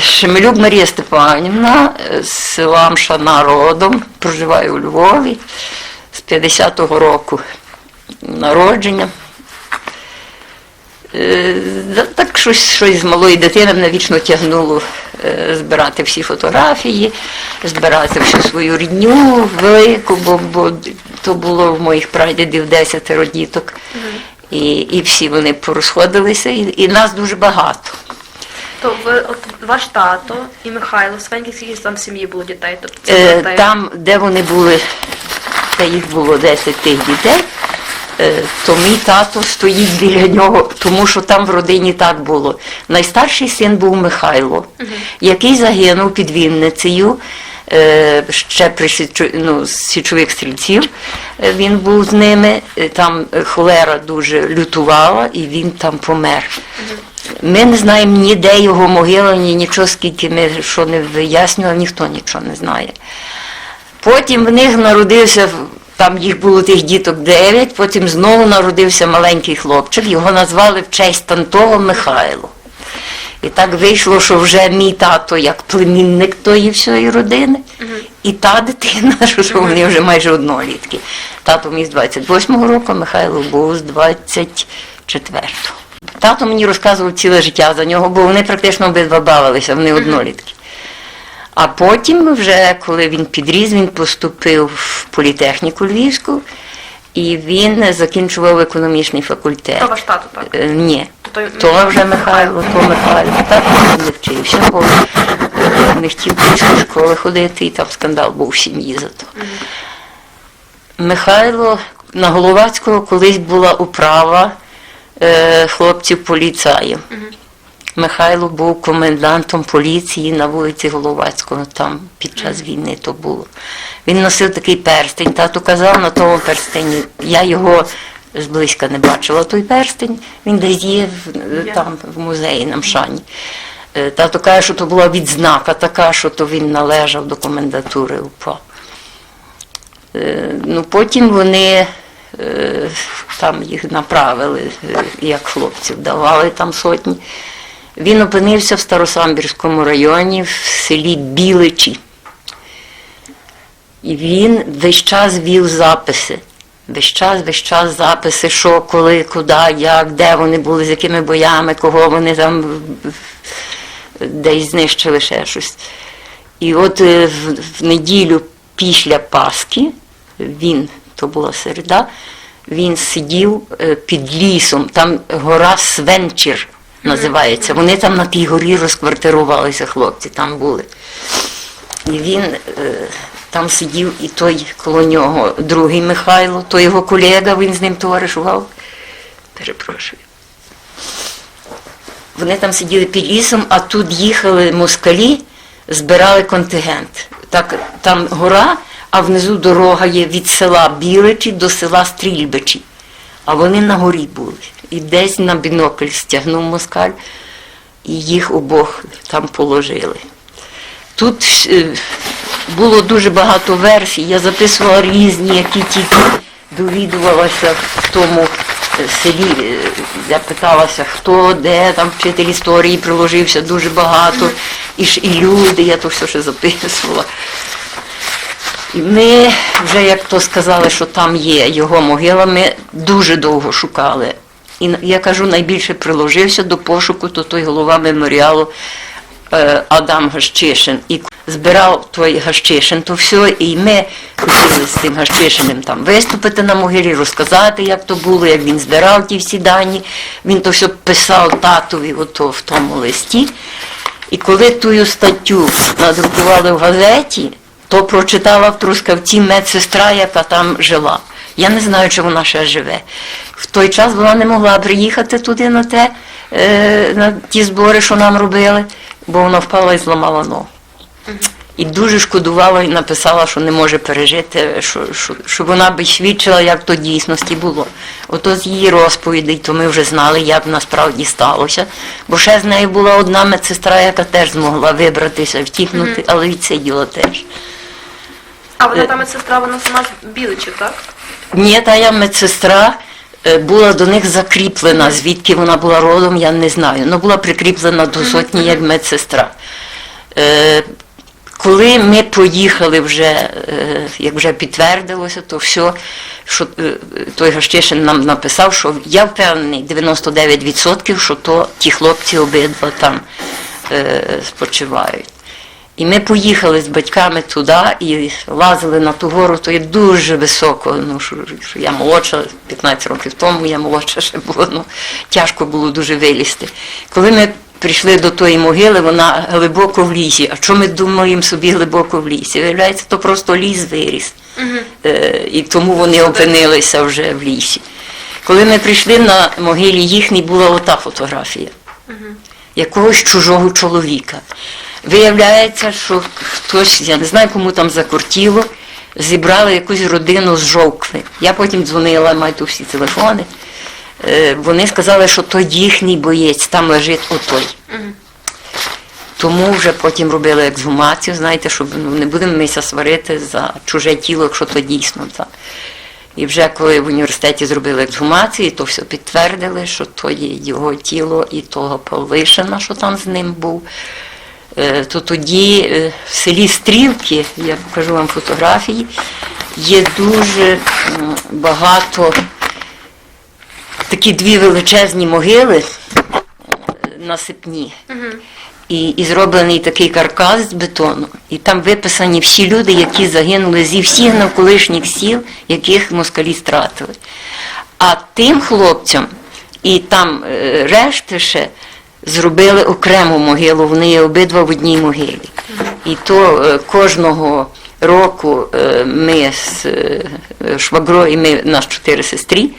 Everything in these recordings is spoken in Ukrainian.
Шемелюк Марія Степанівна з села Мшана родом, проживає у Львові з 50-го року народження. Е, Так щось, щось з малої дитини мене вічно тягнуло е, збирати всі фотографії, збирати всю свою рідню велику, бо, бо то було в моїх прадідів 10 діток. І, і всі вони порозходилися, і, і нас дуже багато. То ви, от ваш тато і Михайло, Свеньки, скільки там в сім'ї було дітей? Тобто це Е, дітей. Там, де вони були, та їх було 10 тих дітей, е, то мій тато стоїть біля нього, тому що там в родині так було. Найстарший син був Михайло, який загинув під Вінницею. е, Ще при ну, січових стрільців він був з ними. Там холера дуже лютувала, і він там помер. Ми не знаємо ніде його могила, ні нічого, скільки ми що не вияснювали, ніхто нічого не знає. Потім в них народився, там їх було тих діток дев'ять, потім знову народився маленький хлопчик, його назвали в честь Тантого Михайло. І так вийшло, що вже мій тато як племінник тої всієї родини, і та дитина, що, що вони вже майже однолітки. Тато мій з 28-го року, Михайло був з 24-го. Тато мені розказував ціле життя за нього, бо вони практично обидва бавилися, вони однолітки. А потім, вже коли він підріс, він поступив в політехніку Львівську і він закінчував економічний факультет. То ваш тато, так? Е, Ні. той- То вже Михайло, то Михайло. Так він не вчився, бо е, не хотів до школи ходити, і там скандал був в сім'ї за то. Михайло на Головацького колись була управа хлопців поліцаїв. Михайло був комендантом поліції на вулиці Головацького, там під час війни то було. Він носив такий перстень, тато казав на тому перстені. Я його зблизька не бачила, той перстень, він десь є в- там в музеї на Мшані. Е, Тато каже, що то була відзнака така, що то він належав до комендатури УПА. Е, Ну, потім вони е, там їх направили, е, як хлопців, давали там сотні. Він опинився в Старосамбірському районі в селі Біличі. І він весь час вів записи. Весь час, весь час записи, що, коли, куди, як, де вони були, з якими боями, кого вони там десь знищили ще щось. І от е, в неділю після Пасхи він, то була середа, він сидів е, під лісом, там гора Свенчір називається. Вони там на тій горі розквартирувалися, хлопці там були. І він е, там сидів, і той коло нього, другий Михайло, то його колега, він з ним товаришував. Перепрошую. Вони там сиділи під лісом, а тут їхали москалі, збирали контингент. Так, там гора, а внизу дорога є від села Біличі до села Стрільбичі. А вони на горі були. І десь на бінокль стягнув москаль, і їх обох там положили. Тут е, було дуже багато версій, я записувала різні, які тільки довідувалася в тому е, селі. Е, Я питалася, хто, де, там вчитель історії приложився дуже багато, і, ж, і люди, я то все ще записувала. І ми вже як то сказали, що там є його могила, ми дуже довго шукали. І я кажу, найбільше приложився до пошуку, то той голова меморіалу е, Адам Гащишин. І збирав той Гащишин, то все, і ми хотіли з тим Гащишиним там виступити на могилі, розказати, як то було, як він збирав ті всі дані. Він то все писав татові ото в тому листі. І коли ту статтю надрукували в газеті, то прочитала в Трускавці медсестра, яка там жила. Я не знаю, чи вона ще живе. В той час вона не могла приїхати туди на те, е, на ті збори, що нам робили, бо вона впала і зламала ногу. І дуже шкодувала і написала, що не може пережити, що, що, що вона би свідчила, як то дійсності було. Ото з її розповідей, то ми вже знали, як насправді сталося. Бо ще з нею була одна медсестра, яка теж змогла вибратися, втікнути, але відсиділа теж. А вона та медсестра, вона сама з Біличів, так? Ні, та я медсестра е, була до них закріплена, звідки вона була родом, я не знаю. Ну була прикріплена до сотні як медсестра. Е, коли ми поїхали вже, е, як вже підтвердилося, то все, що е, той Гащишин нам написав, що я впевнений 99%, що то ті хлопці обидва там е, спочивають. І ми поїхали з батьками туди і лазили на ту гору, то є дуже високо. Ну, що, що я молодша, 15 років тому я молодша ще була, ну, тяжко було дуже вилізти. Коли ми прийшли до тої могили, вона глибоко в лісі. А що ми думаємо собі глибоко в лісі? Виявляється, то просто ліс виріс. Е, і тому вони опинилися вже в лісі. Коли ми прийшли на могилі їхній, була ота фотографія якогось чужого чоловіка. Виявляється, що хтось, я не знаю, кому там закортіло, зібрали якусь родину з жовкви. Я потім дзвонила, маю тут всі телефони. Е, Вони сказали, що то їхній боєць, там лежить отой. Тому вже потім робили ексгумацію, знаєте, щоб ну, не будемо мися сварити за чуже тіло, якщо то дійсно так. І вже коли в університеті зробили ексгумацію, то все підтвердили, що то є його тіло і того Павлишина, що там з ним був. Е, То тоді е, в селі Стрілки, я покажу вам фотографії, є дуже багато такі дві величезні могили е, насипні. І, і зроблений такий каркас з бетону. І там виписані всі люди, які загинули зі всіх навколишніх сіл, яких москалі стратили. А тим хлопцям і там решти ще зробили окрему могилу, вони є обидва в одній могилі. І то е, кожного року е, ми з е, швагрою, ми нас чотири сестрі,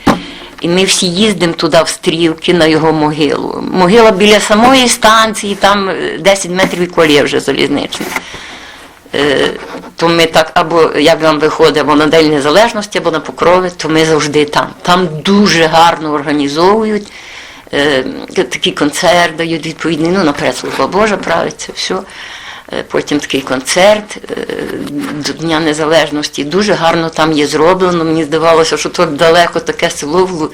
і ми всі їздимо туди в стрілки на його могилу. Могила біля самої станції, там е, 10 метрів і колія вже залізничне. Е, То ми так, або як нам виходить, на День Незалежності, або на Покрови, то ми завжди там. Там дуже гарно організовують. Е, Такий концерт дають відповідний, ну, наперед служба Божа правиться, все. Е, Потім такий концерт е, до Дня Незалежності. Дуже гарно там є зроблено. Мені здавалося, що тут далеко таке село,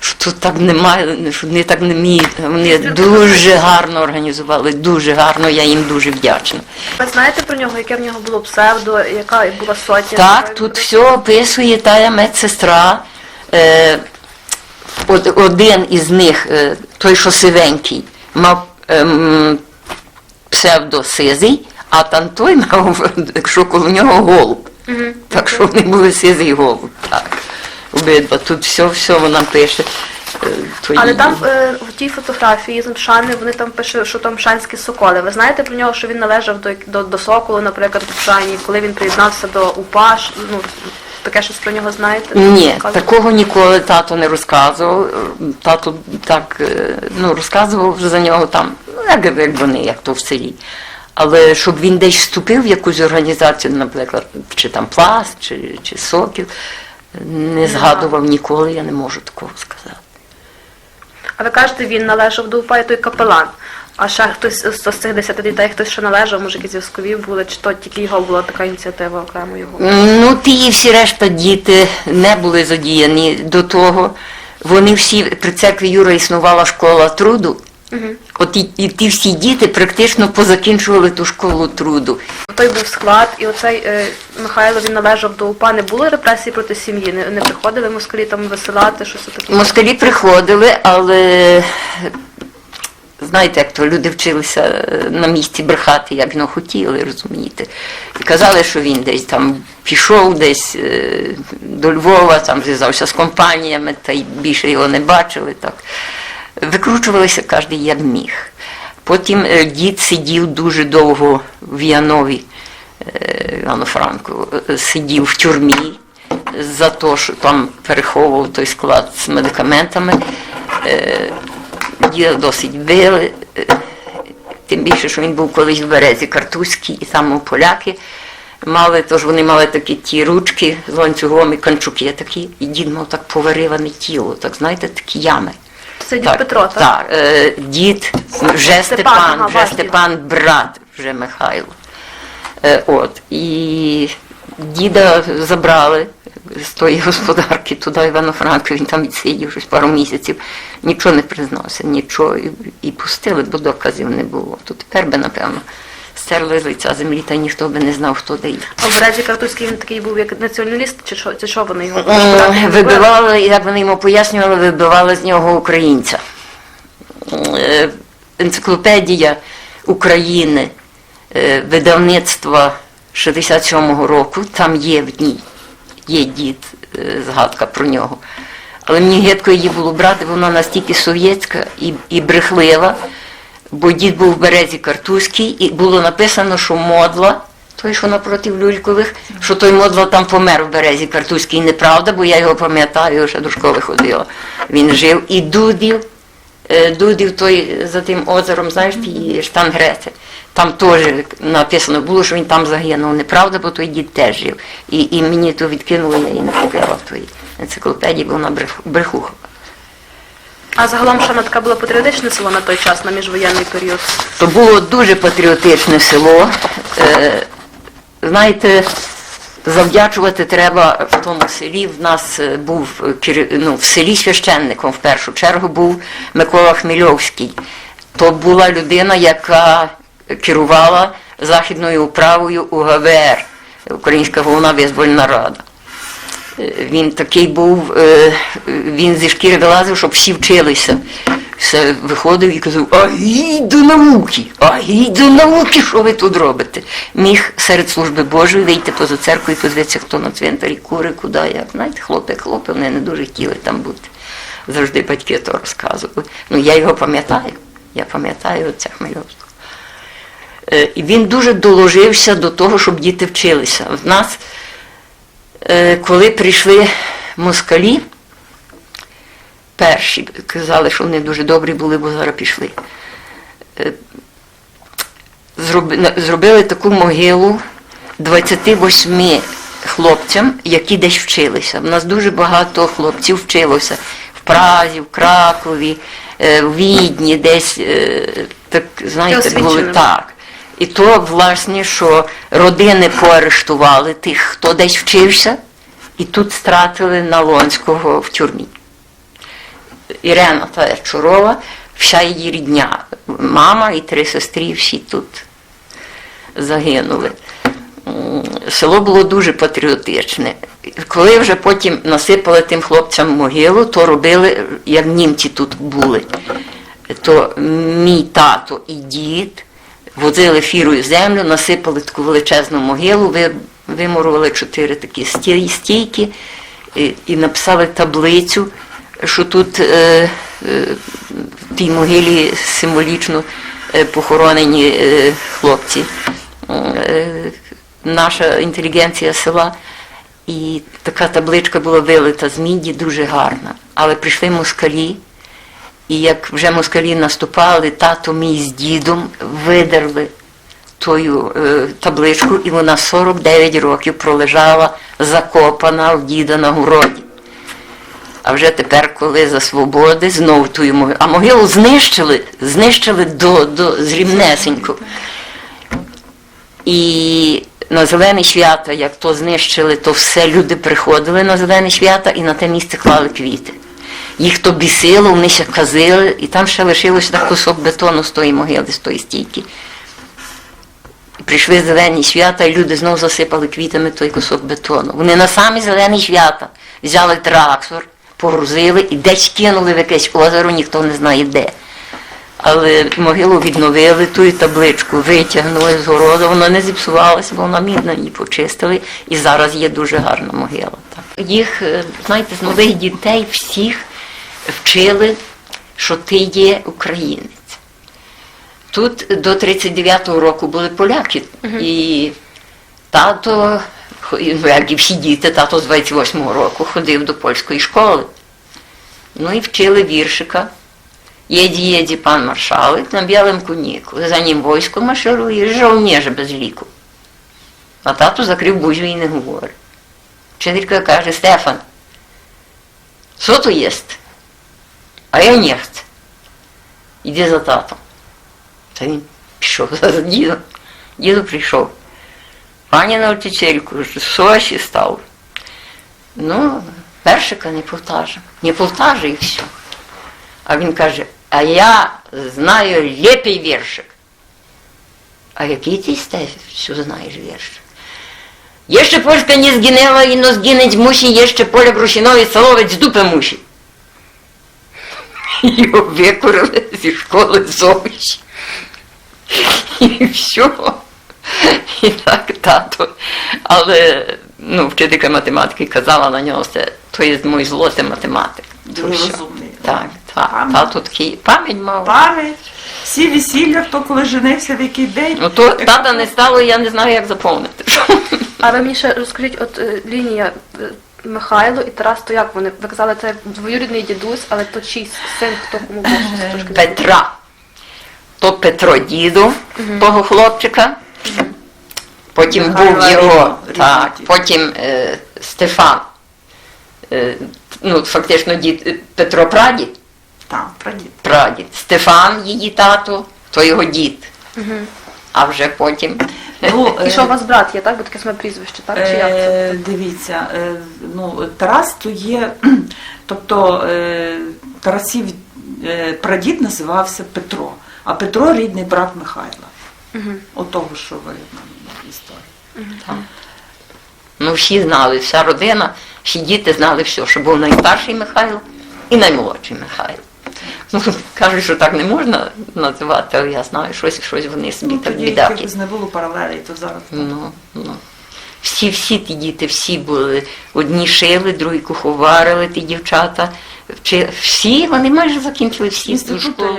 що тут так немає, що вони так не вміють. Вони дуже гарно організували, дуже гарно, я їм дуже вдячна. Ви знаєте про нього, яке в нього було псевдо, яка була сотня? Так, тут все описує тая медсестра. Од- один із них, е, той, що сивенький, мав ем, псевдосизий, а там той мав, що коло нього голуб. Так що вони були сизий голуб. Так. Обидва. Тут все, все вона пише. е, то Але там е, в тій фотографії з Мшани вони там пишуть, що там шанські соколи. Ви знаєте про нього, що він належав до, до, до Соколу, наприклад, в Пшані, коли він приєднався до УПА, ну, таке щось про нього знаєте? Ні, такого ніколи тато не розказував. Тато так е, ну, розказував за нього там, ну, як, як вони, як то в селі. Але щоб він десь вступив в якусь організацію, наприклад, чи там пласт, чи, чи сокіл, не згадував ніколи, я не можу такого сказати. А ви кажете, він належав до УПА той капелан. А ще хтось з цих десяти дітей, хтось ще належав, може якісь зв'язкові були, чи то тільки його була така ініціатива окремо його? Ну, ті і всі решта діти не були задіяні до того. Вони всі при церкві Юра існувала школа труду. От і, і ті всі діти практично позакінчували ту школу труду. Той був склад, і оцей е, Михайло він належав до УПА. Не було репресій проти сім'ї, не, не приходили москалі там висилати, щось таке. Москалі приходили, але знаєте, як то люди вчилися е, на місці брехати, як воно хотіли, розумієте. І казали, що він десь там пішов десь е, до Львова, там зв'язався з компаніями, та й більше його не бачили. Так. Викручувалися кожен як міг. Потім е, дід сидів дуже довго в Янові, Івано Франко, е, сидів в тюрмі за те, що там переховував той склад з медикаментами. Діда досить били, е, тим більше, що він був колись в березі Картузький, і там поляки мали, тож вони мали такі ті ручки з ланцюгом і канчуки такі, і дід мав так повариване тіло, так знаєте, такі ями. Це дід Петро, так? Так, е, дід вже Степан, Степан, ага, вже ваш дід. Степан брат, вже Михайло. Е, от, і діда забрали з тої господарки туди Івано-Франків, він там відсидів щось пару місяців, нічого не признався, нічого, і, і пустили, бо доказів не було. То тепер би, напевно, стерли з лиця землі, та ніхто би не знав, хто де є. А в Березі Картузький він такий був як націоналіст, чи що, чи що вони його не любили? Вибивали, як вони йому пояснювали, вибивали з нього українця. Е, Енциклопедія України е, видавництва 67-го року, там є в ній, є дід, е, згадка про нього. Але мені гидко її було брати, вона настільки совєтська і, і брехлива, бо дід був в березі Картузький, і було написано, що модла, той, що напроти Люлькових, що той модла там помер в березі Картузький. Неправда, бо я його пам'ятаю, ще до школи ходила. Він жив. І Дудів, е, Дудів той за тим озером, знаєш, ті штангрети. Там теж написано було, що він там загинув. Неправда, бо той дід теж жив. І, і мені то відкинули, її не купила в той енциклопедії, бо вона брех- брехуха. А загалом що воно таке було патріотичне село на той час, на міжвоєнний період? То було дуже патріотичне село. Е, знаєте, завдячувати треба в тому селі. В нас е, був е, ну, в селі священником в першу чергу був Микола Хмельовський. То була людина, яка керувала західною управою УГВР, Українська головна визвольна рада. Е, Він такий був, е, він зі шкіри вилазив, щоб всі вчилися. Все виходив і казав, а до науки, а до науки, що ви тут робите? Міг серед служби Божої вийти поза церкву і подивитися, хто на цвинтарі кури, куди, як. Знаєте, хлопці, хлопці, вони не дуже хотіли там бути. Завжди батьки то розказували. Ну, я його пам'ятаю. Я пам'ятаю отця Хмельовського. Е, І він дуже доложився до того, щоб діти вчилися. В нас Е, коли прийшли москалі, перші казали, що вони дуже добрі були, бо зараз пішли. Е, Зробили таку могилу 28 хлопцям, які десь вчилися. У нас дуже багато хлопців вчилося в Празі, в Кракові, в Відні, десь так, знаєте, були так. І то, власне, що родини поарештували тих, хто десь вчився, і тут стратили Налонського в тюрмі. Ірена та Чурова, вся її рідня, мама і три сестри, всі тут загинули. Село було дуже патріотичне. Коли вже потім насипали тим хлопцям могилу, то робили, як німці тут були. То мій тато і дід возили фірою землю, насипали таку величезну могилу, ви- вимурували чотири такі стійки і, і написали таблицю, що тут е, е, в тій могилі символічно е, похоронені е, хлопці. Е, наша інтелігенція села. І така табличка була вилита з міді, дуже гарна. Але прийшли москалі, і як вже москалі наступали, тато мій з дідом видерли тою е, табличку, і вона 49 років пролежала закопана в діда на городі. А вже тепер, коли за свободи, знову тую могилу. А могилу знищили, знищили до, до зрівнесенько. І на зелені свята, як то знищили, то все люди приходили на зелені свята і на те місце клали квіти. Їх то бісило, вони ще казили, і там ще лишилося так кусок бетону з тої могили, з тої стійки. Прийшли зелені свята, і люди знову засипали квітами той кусок бетону. Вони на самі зелені свята взяли трактор, погрузили і десь кинули в якесь озеро, ніхто не знає де. Але могилу відновили, ту табличку витягнули з городу, вона не зіпсувалася, бо вона мідна її почистили, і зараз є дуже гарна могила. Так. Їх, е, знаєте, з нових дітей всіх вчили, що ти є українець. Тут до 39-го року були поляки, і тато, ну як і всі діти, тато з 28-го року ходив до польської школи. Ну і вчили віршика. Єді, єді, пан маршалик на білому коніку. За ним войсько марширує, жовніже без ліку. А тато закрив бузю і не говорить. Вчителька каже, Стефан, що то єсть? А я не chcę. Іди за татом. Та він пішов за дідом. Діду прийшов. Пані навчительку, що ще стало? Ну, першика не полтажа. Не полтажа і все. А він каже, а я знаю лепий віршик. А який ти Стеф, що знаєш віршик? Jeszcze Polska nie zginęła i no zginąć musi, jeszcze поле Брусінові соловець дупи муші. Його викурили зі школи зовсім. І все. І так тато. Але ну, вчителька математики казала на нього все, то є мій злотий математик. Дуже розумний. Так, так. Пам'ять. Тато такий пам'ять мав. Пам'ять, всі весілля, хто коли женився, в який день. Ну то тата не стало, я не знаю, як заповнити. А ви мені ще розкажіть, от е, лінія е, Михайло і Тарас, то як вони? Ви казали, це двоюрідний дідусь, але то чий син, хто кому був трошки. Петра. То Петро діду того хлопчика. Потім Михайла був його, так, потім е, Стефан. Е, ну, фактично дід е, Петро прадід, Там, прадід. прадід. Стефан її тато, то його дід. Мгм. А вже потім. Ну, І е, що у вас брат є, так? Бо таке саме прізвище, так? Чи як це? Е, Дивіться, е, ну, Тарас то є, тобто е, Тарасів е, прадід називався Петро, а Петро рідний брат Михайла. Мгм. Отого, що ви нам історії. Ну, всі знали, вся родина, всі діти знали все, що був найстарший Михайло і наймолодший Михайло. Ну, кажуть, що так не можна називати, але я знаю, щось, щось вони собі Ну, так бідаки. Якби не було паралелі, то зараз. Ну, ну. Всі, всі ті діти, всі були. Одні шили, другі куховарили, ті дівчата. Всі, вони майже закінчили всі школу.